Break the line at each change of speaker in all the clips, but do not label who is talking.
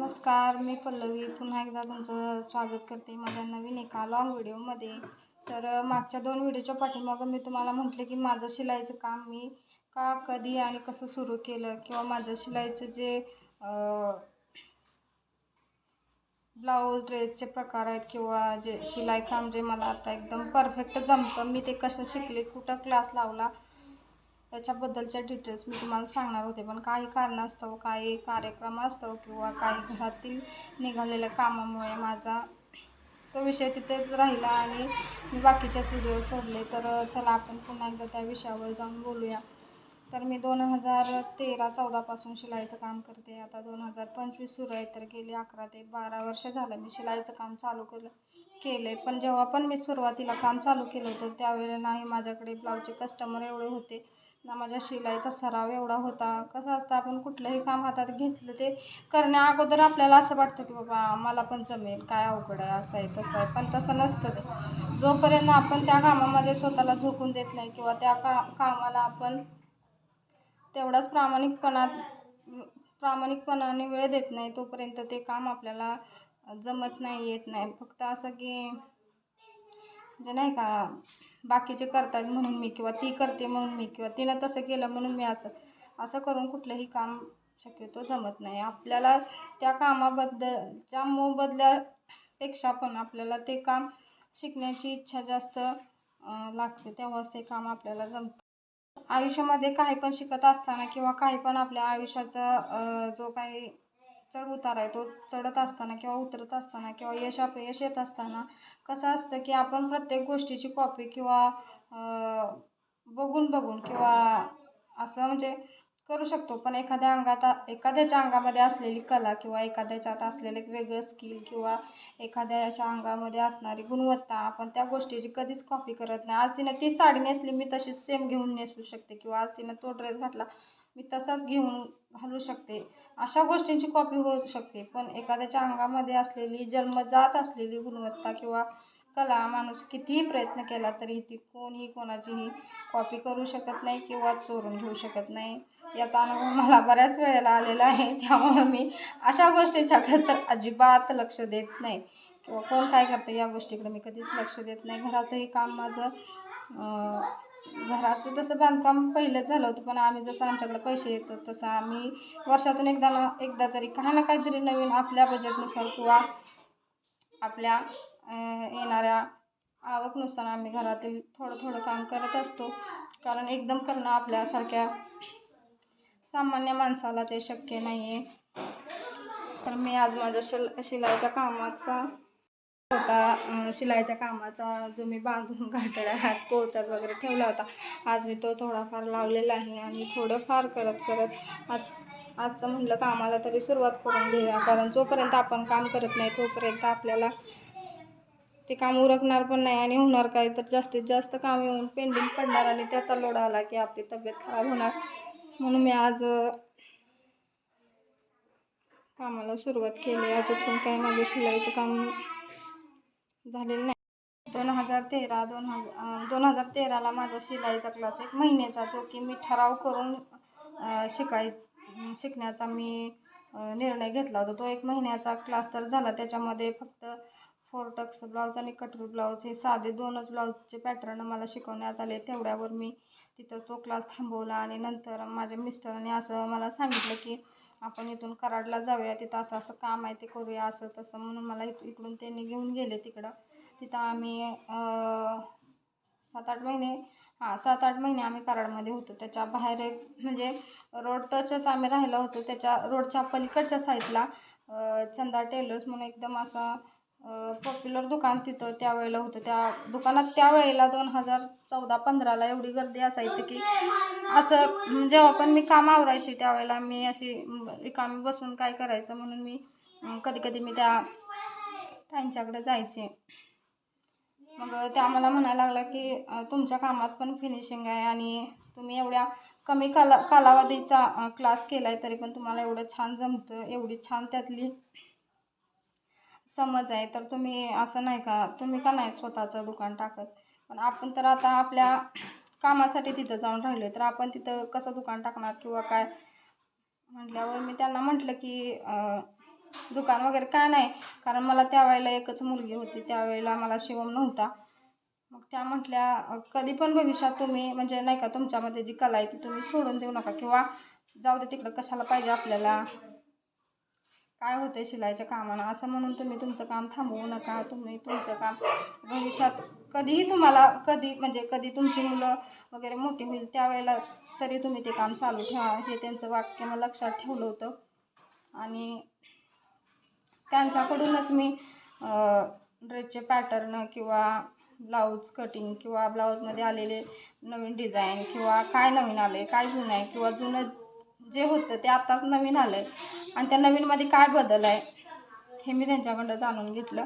नमस्कार मी पल्लवी. पुन्हा एकदा तुमचं स्वागत करते माझ्या नवीन एका लॉंग व्हिडिओमध्ये तर मागच्या दोन व्हिडिओच्या पाठीमागं मी तुम्हाला म्हटलं की माझं शिलाईचं काम मी का कधी आणि कसं सुरू केलं? किंवा माझं शिलाईचं जे ब्लाऊज ड्रेसचे प्रकार आहेत किंवा जे शिलाई काम जे मला आता एकदम परफेक्ट जमतं मी ते कसं शिकले कुठं क्लास लावला त्याच्याबद्दलच्या डिटेल्स मी तुम्हाला सांगणार होते. पण काही कारणास्तव काही कार्यक्रम असतो किंवा काही घरातील निघालेल्या कामामुळे माझा तो विषय तिथेच राहिला आणि मी बाकीचेच व्हिडिओ सोडले. तर चला आपण पुन्हा एकदा त्या विषयावर जाऊन बोलूया. तर मी दोन हजार तेरा चौदापासून शिलाईचं काम करते. आता दोन हजार पंचवीस सुरू आहे तर गेली अकरा ते बारा वर्ष झालं मी शिलाईचं काम चालू केलं केलं आहे पण जेव्हा पण मी सुरुवातीला काम चालू केलं होतं त्यावेळेला नाही माझ्याकडे ब्लाऊजचे कस्टमर एवढे होते. ना माझ्या शिलाईचा सराव एवढा होता. कसं असतं आपण कुठलंही काम हातात घेतलं ते करण्या अगोदर आपल्याला असं वाटतं की बाबा मला पण जमेल काय अवघड आहे असं आहे तसं आहे. पण तसं नसतं. ते जोपर्यंत आपण त्या कामामध्ये स्वतःला झोकून देत नाही किंवा त्या का कामाला आपण तेवढाच प्रामाणिकपणात प्रामाणिकपणाने वेळ देत नाही तोपर्यंत ते काम आपल्याला जमत नाही येत नाही. फक्त असं की म्हणजे नाही का बाकीचे करतात म्हणून मी किंवा ती करते म्हणून मी किंवा तिनं तसं केलं म्हणून मी असं असं करून कुठलंही काम शक्यतो जमत नाही. आपल्याला त्या कामाबद्दलच्या मोबदल्यापेक्षा पण आपल्याला ते काम शिकण्याची इच्छा जास्त लागते. तेव्हाच ते काम आपल्याला जमतं. आयुष्यामध्ये काही पण शिकत असताना किंवा काही पण आपल्या आयुष्याचा जो काही चढ उतार आहे तो चढत असताना किंवा उतरत असताना किंवा यश अपयश येत असताना कसं असतं की आपण प्रत्येक गोष्टीची कॉपी किंवा बघून बघून किंवा असं म्हणजे करू शकतो. पण एखाद्या अंगात एखाद्याच्या अंगामध्ये असलेली कला किंवा एखाद्याच्यात असलेलं एक वेगळं स्किल किंवा एखाद्याच्या अंगामध्ये असणारी गुणवत्ता आपण त्या गोष्टीची कधीच कॉपी करत नाही. आज तिनं ती साडी नेसली मी तशीच सेम घेऊन नेसू शकते किंवा आज तिनं तो ड्रेस घातला मी तसाच घेऊन घालू शकते. अशा गोष्टींची कॉपी होऊ शकते. पण एखाद्याच्या अंगामध्ये असलेली जन्मजात असलेली गुणवत्ता किंवा कला माणूस कितीही प्रयत्न केला तरी ती कोणीही कोणाचीही कॉपी करू शकत नाही किंवा चोरून घेऊ शकत नाही. याचा अनुभव मला बऱ्याच वेळेला आलेला आहे. त्यामुळं मी अशा गोष्टींच्याकडे तर अजिबात लक्ष देत नाही. किंवा कोण काय करतं या गोष्टीकडे मी कधीच लक्ष देत नाही. घराचंही काम माझं घराचं तसं बांधकाम पहिलंच झालं होतं पण आम्ही जसं आमच्याकडे पैसे येतात तसं आम्ही वर्षातून एकदा ना एकदा तरी काही ना काहीतरी नवीन आपल्या बजेटनुसार किंवा आपल्या येणाऱ्या आवकनुसार आम्ही घरातील थोडं थोडं काम करत असतो. कारण एकदम करणं आपल्यासारख्या सामान्य माणसाला ते शक्य नाही आहे तर मी आज माझ्या शिल शिलाईच्या कामाचा होता शिलाईच्या कामाचा जो मी बांधून घातला हात पोहतात वगैरे ठेवला होता. आज मी तो थोडाफार लावलेला आहे आणि थोडंफार करत करत आज आजचं म्हणलं कामाला तरी सुरुवात करून घेऊया. कारण जोपर्यंत आपण काम करत नाही तोपर्यंत आपल्याला ते काम उरकणार पण नाही आणि होणार काय? तर जास्तीत जास्त काम येऊन पेंडिंग पडणार आणि त्याचा लोड आला की आपली तब्येत खराब होणार. म्हणून मी आज कामाला सुरुवात केली. अजून पण काही माझं शिलाईचं काम झालेलं नाही. दोन हजार तेरा दोन हजार दोन हजार तेराला माझा शिलाईचा क्लास एक महिन्याचा जो की मी ठराव करून शिकाय शिकण्याचा मी निर्णय घेतला होता. तो एक महिन्याचा क्लास तर झाला. त्याच्यामध्ये फक्त फोर टक्स ब्लाऊज आणि कटरू ब्लाऊज हे साधे दोनच ब्लाऊजचे पॅटर्न मला शिकवण्यात आले. तेवढ्यावर मी तिथं तो क्लास थांबवला आणि नंतर माझ्या मिस्टरांनी असं मला सांगितलं की आपण इथून कराडला जाऊया तिथं असं असं काम आहे ते करूया असं तसं म्हणून मला इथून इकडून त्यांनी घेऊन गेले तिकडं. तिथं आम्ही सात आठ महिने हां सात आठ महिने आम्ही कराडमध्ये होतो. त्याच्या बाहेर एक म्हणजे रोड टचच आम्ही राहिलो होतो. त्याच्या रोडच्या पलीकडच्या साईडला चंदा टेलर्स म्हणून एकदम असं पॉप्युलर दुकान तिथं त्यावेळेला होतं. त्या दुकानात त्यावेळेला दोन हजार चौदा पंधराला एवढी गर्दी असायची की असं म्हणजे जेव्हा पण मी काम आवरायची त्यावेळेला मी अशी रिकामी बसून काय करायचं म्हणून मी कधी कधी मी त्या त्यांच्याकडे जायचे. मग त्या मला म्हणायला लागला की तुमच्या कामात पण फिनिशिंग आहे आणि तुम्ही एवढ्या कमी काला कालावधीचा क्लास केला आहे तरी पण तुम्हाला एवढं छान जमतं एवढी छान त्यातली समज आहे तर तुम्ही असं नाही का तुम्ही का नाही स्वतःचं दुकान टाकत? पण आपण तर आता आपल्या कामासाठी तिथं जाऊन राहिलो तर आपण तिथं कसं दुकान टाकणार किंवा काय? म्हटल्यावर मी त्यांना म्हटलं की दुकान वगैरे काय नाही? कारण मला त्यावेळेला एकच मुलगी होती त्यावेळेला मला शिवम नव्हता. मग त्या म्हटल्या कधी पण भविष्यात तुम्ही म्हणजे नाही का तुमच्यामध्ये जी कला आहे ती तुम्ही सोडून देऊ नका किंवा जाऊ दे तिकडं कशाला पाहिजे आपल्याला? काय होतं शिलाईच्या कामानं असं म्हणून तुम्ही तुमचं काम थांबवू नका. तुम्ही तुमचं काम भविष्यात कधीही तुम्हाला कधी म्हणजे कधी तुमची मुलं वगैरे मोठी होईल त्यावेळेला तरी तुम्ही ते काम चालू ठेवा. हे त्यांचं वाक्य मला लक्षात ठेवलं होतं. आणि त्यांच्याकडूनच मी ड्रेसचे पॅटर्न किंवा ब्लाऊज कटिंग किंवा ब्लाऊजमध्ये आलेले नवीन डिझाईन किंवा काय नवीन आलं आहे काय जुनं आहे किंवा जुनं जे होतं ते आत्ताच नवीन आलं आहे आणि त्या नवीनमध्ये काय बदल आहे हे मी त्यांच्याकडं जाणून घेतलं.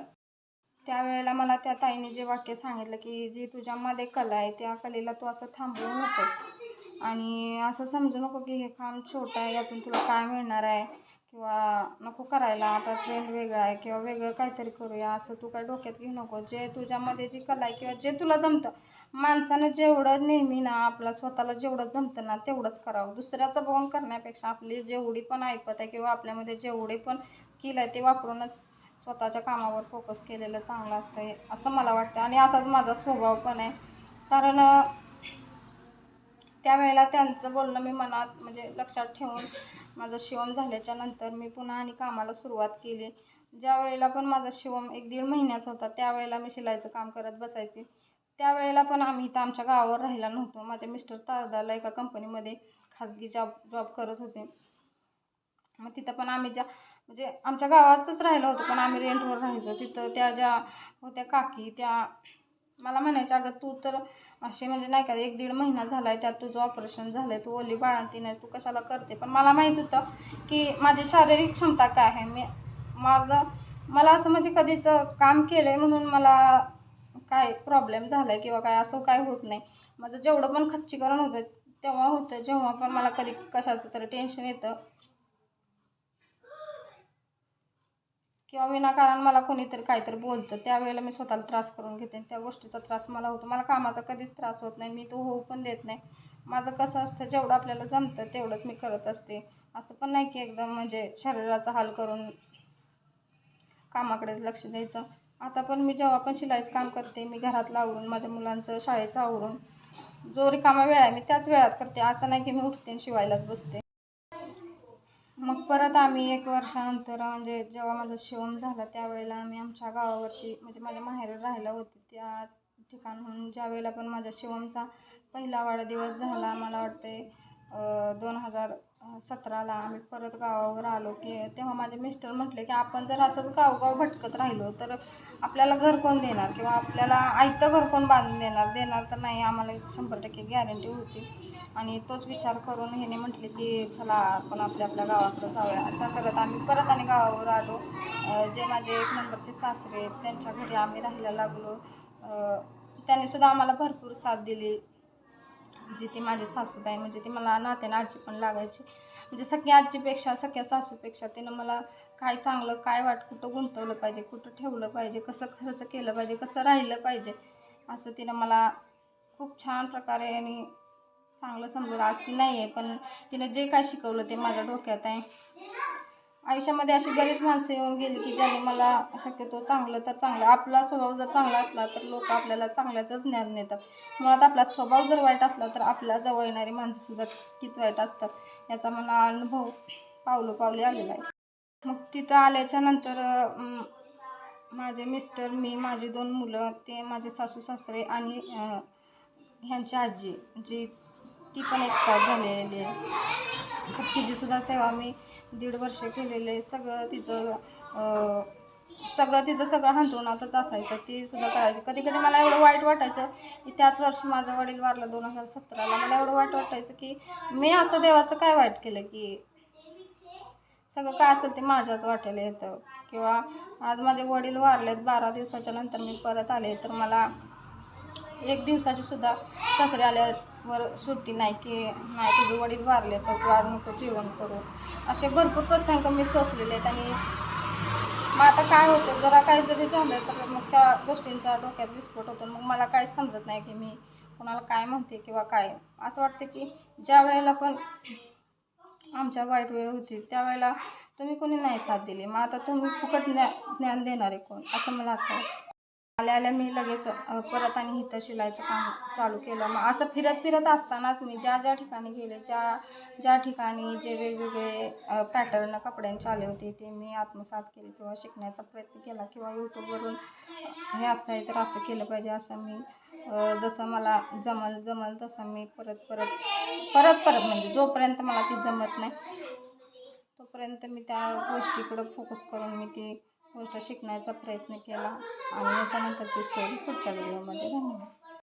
त्यावेळेला मला त्या ताईने जे वाक्य सांगितलं की जी तुझ्यामध्ये कला आहे त्या कलेला तू असं थांबवू नकोस. आणि असं समजू नको की हे काम छोटं आहे यातून तुला काय मिळणार आहे? किंवा नको करायला. आता ट्रेंड वेगळा आहे किंवा वेगळं काहीतरी करूया. असं तू काय डोक्यात घेऊ नको. जे तुझ्यामध्ये जी कला आहे किंवा जे तुला जमतं माणसानं जेवढं नेहमी ना आपला स्वतःला जेवढं जमतं ना तेवढंच करावं. दुसऱ्याचं बघून करण्यापेक्षा आपली जेवढी पण ऐपत आहे किंवा आपल्यामध्ये जेवढे पण स्किल आहे ते वापरूनच स्वतःच्या कामावर फोकस केलेलं चांगलं असतं असं मला वाटतं. आणि असाच माझा स्वभाव पण आहे. कारण त्यावेळेला त्यांचं बोलणं मी मनात म्हणजे लक्षात ठेवून माझं शिवम झाल्याच्यानंतर मी पुन्हा आणि कामाला सुरुवात केली. ज्या वेळेला पण माझा शिवम एक दीड महिन्याचा होता त्यावेळेला मी शिलाईचं काम करत बसायचे. त्यावेळेला पण आम्ही इथं आमच्या गावावर राहिला नव्हतो. माझे मिस्टर तारदाला एका कंपनीमध्ये खाजगी जॉब जॉब करत होते. मग तिथं पण आम्ही ज्या म्हणजे आमच्या गावातच राहिलो होतो पण आम्ही रेंटवर राहायचो. तिथं त्या ज्या होत्या काकी त्या मला म्हणायच्या अगं तू तर असे म्हणजे नाही का एक दीड महिना झाला आहे त्यात तुझं ऑपरेशन झालं आहे तू ओली बाळंती नाही तू कशाला करते? पण मला माहीत होतं की माझी शारीरिक क्षमता काय आहे. मी माझं मला असं म्हणजे कधीच काम केलं आहे म्हणून मला काय प्रॉब्लेम झाला आहे किंवा काय असं काय होत नाही. माझं जेवढं पण खच्चीकरण होतं तेव्हा होतं जेव्हा पण मला कधी कशाचं तरी टेन्शन येतं. किंवा विनाकारण मला कोणीतरी काहीतरी बोलतं त्यावेळेला मी स्वतःला त्रास करून घेते त्या गोष्टीचा त्रास मला होतो. मला कामाचा कधीच त्रास होत नाही मी तो होऊ पण देत नाही. माझं कसं असतं जेवढं आपल्याला जमतं तेवढंच मी करत असते. असं पण नाही की एकदम म्हणजे शरीराचा हाल करून कामाकडेच लक्ष द्यायचं. आता पण मी जेव्हा पण शिलाईचं काम करते मी घरातलं आवरून माझ्या मुलांचं शाळेचं आवरून जो रिकामा वेळ आहे मी त्याच वेळात करते. असं नाही की मी उठते आणि शिवायलाच बसते. मग परत आम्ही एक वर्षानंतर म्हणजे जेव्हा माझं शिवम झाला त्यावेळेला आम्ही आमच्या गावावरती म्हणजे माझ्या माहेर राहायला होते त्या ठिकाणहून ज्या वेळेला पण माझ्या शिवमचा पहिला वाढदिवस झाला मला वाटते दोन हजार सतराला आम्ही परत गावावर आलो की तेव्हा माझे मिस्टर म्हटले की आपण जर असंच गावगाव भटकत राहिलो तर आपल्याला घर कोण देणार? किंवा आपल्याला आयतं घर कोण बांधून देणार? देणार तर नाही आम्हाला शंभर टक्के गॅरंटी होती. आणि तोच विचार करून ह्याने म्हटले की चला आपण आपल्या आपल्या गावाकडं जाऊया. असं करत आम्ही परत आणि गावावर आलो. जे माझे एक नंबरचे सासरे आहेत त्यांच्या घरी आम्ही राहायला लागलो. अं, त्यांनीसुद्धा आम्हाला भरपूर साथ दिली. जी ती माझी सासूबाई म्हणजे ती मला नात्याने आजी पण लागायची. म्हणजे सगळ्या आजीपेक्षा सगळ्या सासूपेक्षा तिनं मला काय चांगलं काय वाट कुठं गुंतवलं पाहिजे कुठं ठेवलं पाहिजे कसं खर्च केलं पाहिजे कसं राहिलं पाहिजे असं तिनं मला खूप छान प्रकारे आणि चांगलं समजवलं. आज ती नाही आहे पण तिनं जे काय शिकवलं ते माझ्या डोक्यात आहे. आयुष्यामध्ये अशी बरीच माणसं येऊन गेली की ज्यांनी मला शक्यतो चांगलं तर चांगलं आपला स्वभाव जर चांगला असला तर लोक आपल्याला चांगल्याचंच ज्ञान देतात. मुळात आपला स्वभाव जर वाईट असला तर आपल्या जवळ येणारी माणसंसुद्धा तितकीच वाईट असतात. याचा मला अनुभव पावलं पावले आलेला आहे. मग तिथं आल्याच्यानंतर माझे मिस्टर मी माझी दोन मुलं ते माझे सासू सासरे आणि ह्यांची आजी जी ती पण एक्सपायर झालेली आहे. तिचीसुद्धा सेवा मी दीड वर्ष केलेले सगळं तिचं सगळं तिचं सगळं हांतरुणातच असायचं. ती सुद्धा करायची. कधी कधी मला एवढं वाईट वाटायचं की त्याच वर्षी माझं वडील वारलं दोन हजार सतराला. मला एवढं वाईट वाटायचं की मी असं देवाचं काय वाईट केलं की सगळं काय असेल ते माझ्याच वाट्याला येतं. किंवा आज माझे वडील वारलेत बारा दिवसाच्या नंतर मी परत आले तर मला एक दिवसाची सुद्धा सासरे आल्यावर सुट्टी नाही की नाही तुझे वडील वारले तर तू आज नको जेवण करू. असे भरपूर प्रसंग मी सोसलेले आहेत आणि मग आता काय होतं जरा काही जरी झालं तर मग त्या गोष्टींचा डोक्यात विस्फोट होतो. मग मला काहीच समजत नाही की मी कोणाला काय म्हणते किंवा काय. असं वाटतं की ज्या वेळेला पण आमच्या वाईट वेळ होती त्यावेळेला तुम्ही कोणी नाही साथ दिली. मग आता तुम्ही फुकट ज्ञा ज्ञान देणारे कोण? असं मला आता वाटतं. आल्या आल्या मी लगेच परत आणि इथं शिलायचं काम चालू केलं. मग असं फिरत फिरत असतानाच मी ज्या ज्या ठिकाणी गेले ज्या ज्या ठिकाणी जे वेगवेगळे पॅटर्न कपड्यांचे आले होते ते मी आत्मसात केले किंवा शिकण्याचा प्रयत्न केला किंवा यूट्यूबवरून हे असं आहे तर असं केलं पाहिजे असं मी जसं मला जमल जमल तसं मी परत परत परत परत म्हणजे जोपर्यंत मला ती जमत नाही तोपर्यंत मी त्या गोष्टीकडं फोकस करून मी ती गोष्ट शिकण्याचा प्रयत्न केला. आणि याच्यानंतरची स्टोरी पुढच्या व्हिडिओमध्ये धन्यवाद.